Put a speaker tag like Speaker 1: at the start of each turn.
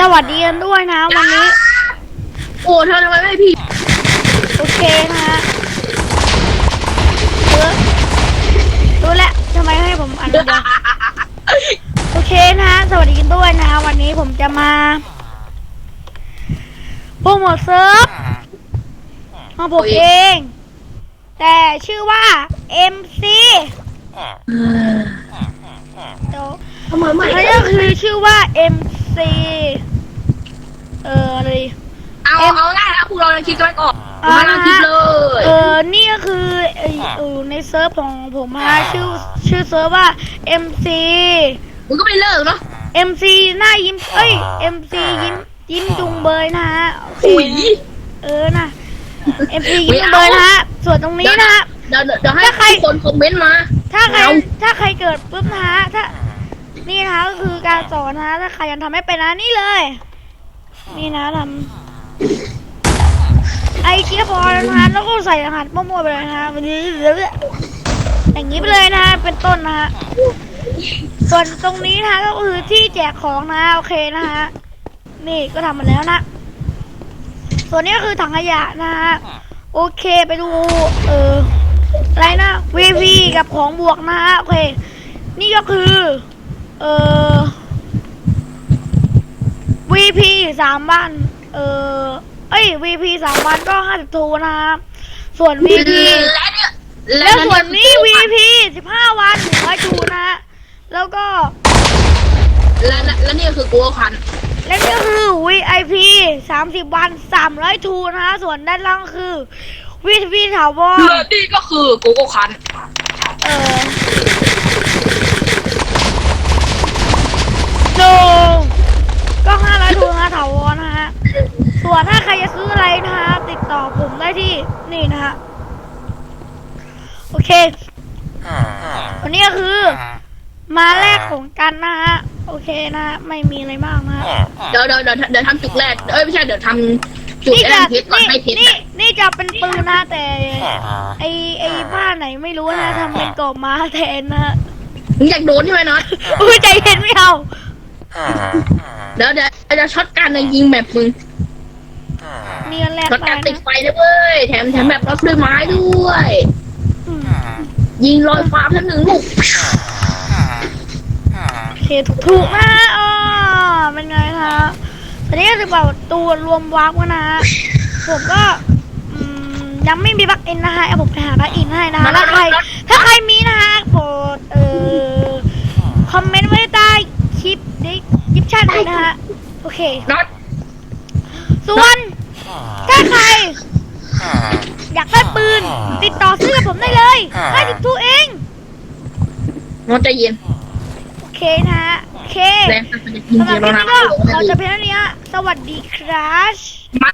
Speaker 1: สวัสดีกันด้วยนะวันนี้
Speaker 2: โอ้เธอทำไมไม่ให้พี่
Speaker 1: โอเคนะฮะเออรู้แล้วทำไมให้ผมอันเดียวโอเคนะฮะสวัสดีกันด้วยนะฮะวันนี้ผมจะมาโปรโมทเซิร์ฟของผมเอง แต่ชื่อว่า MC เดี๋ยว
Speaker 2: ทำไมไม่
Speaker 1: แล้วก็คือชื่อว่า MC เอออะไร
Speaker 2: เอาเอา ง่ายนะพวกเราในคลิปกันก่อน
Speaker 1: อ่า
Speaker 2: มาในคลิปเลย
Speaker 1: เออนี่ก็คือไอ้เออในเซิร์ฟของผมฮะชื่อชื่อเซิร์ฟว่า MC
Speaker 2: มึงก็ไม่เลิกเนาะ
Speaker 1: MC หน้ายิ้มเอ้ย MC ยิ้มยิ้มจุงเบยนะฮะโอเค
Speaker 2: อุ้ย
Speaker 1: เออนะ MC ยิ้มจุงเบยนะฮะส่วนตรงนี้นะฮะ
Speaker 2: เดี๋ยวเดี๋ยวเดี๋ยวให้
Speaker 1: ถ้าใคร
Speaker 2: ทุกคนคอมเมนต์มา
Speaker 1: ถ้าใคร
Speaker 2: เอา
Speaker 1: ถ้าใครเกิดปุ๊บนะฮะถ้านี่นะคะก็คือการสอนนะฮะถ้าใครยังทำไม่เป็นนะนี่เลย นี่นะทำไอเกียพอนะฮะแล้วก็ใส่รหัสมั่วๆไปเลยนะฮะมันอย่างนี้ไปเลยนะฮะเป็นต้นนะฮะส่วนตรงนี้นะฮะก็คือที่แจกของนะโอเคนะฮะนี่ก็ทำมาแล้วนะ ส่วนนี้ก็คือถังขยะนะฮะโอเคไปดูเอออะไรนะ VP กับของบวกนะฮะโอเค นี่ก็คือ เออ VP สามวันเออ เอ้ย VP สามวันก็ห้าสิบทูนะครับ ส่วน VP
Speaker 2: และเนี่ย
Speaker 1: แล้วส่วนนี้ VP สิบห้าวันหนึ่งร้อยทูนะฮะแล้วก็
Speaker 2: และและและนี่คือกูคัน
Speaker 1: และนี่ก็คือ VIP สามสิบวันสามร้อยทูนะฮะส่วนด้านล่างคือ VP ถาวร
Speaker 2: และนี่ก็คือกูก็คัน
Speaker 1: เออ ส่วนถ้าใครจะซื้ออะไรนะฮะติดต่อผมได้ที่นี่นะฮะโอเควันนี้ก็คือ มาแรกของกันนะฮะโอเคนะฮะไม่มีอะไรมากนะฮะ
Speaker 2: เดี๋ยวเดี๋ยวเดี๋ยวเดี๋ยวทำจุดแรก เอ้ยไม่ใช่เดี๋ยวทำจุด
Speaker 1: นี่
Speaker 2: แร
Speaker 1: จะ
Speaker 2: กเพชรก่อน
Speaker 1: นี่
Speaker 2: ให้เพชร
Speaker 1: นี่
Speaker 2: อะ
Speaker 1: นี่จะเป็นปืนนะแต่ไอไอผ้าไหนไม่รู้นะทำเป็นกรอบม้าแทนนะฮะ
Speaker 2: มึงอยากโดนใช่ไหมน็อต
Speaker 1: อุ้ยใจเย็นไม่เอา
Speaker 2: เดี๋ยวเดี๋ยวเดี๋ยวช็อตการในยิงแบบมึง
Speaker 1: นี่อันแรก
Speaker 2: ช็อต
Speaker 1: ไป
Speaker 2: การติด
Speaker 1: นะ
Speaker 2: ไฟด้วยเว้ย แถมแถมแบบรับด้วยไม้ด้วย
Speaker 1: อืม
Speaker 2: ยิงลอยฟ้าทั้งหนึ่งลูก
Speaker 1: โอเคถูกถูกนะฮะอ๋อเป็นไงนะฮะตอนนี้ก็จะแบบตัวรวมวาร์ปกันนะฮะผมก็อืมยังไม่มีบักอินนะฮะเอาผมไปหาบักอินให้นะฮะถ้าใครถ้าใครมีนะฮะโปรดเอ่อคอมเมนต์ไว้ใต้คลิปดิคลิปชั่นเลยนะฮะโอเค
Speaker 2: น็อต
Speaker 1: ส่วน ถ้าใคร อยากได้ปืน ติดต่อซื้อกับผมได้เลยให้ติดทูเอง
Speaker 2: น็อตใจเย็น
Speaker 1: โอเคนะฮะโอเค
Speaker 2: แรงมันจะยิง
Speaker 1: สำหรับ
Speaker 2: เดียว
Speaker 1: คลิป
Speaker 2: แล้วนะ
Speaker 1: นี้ก็เราจะเพียงเท่านี้ฮะสวัสดีครับ
Speaker 2: มา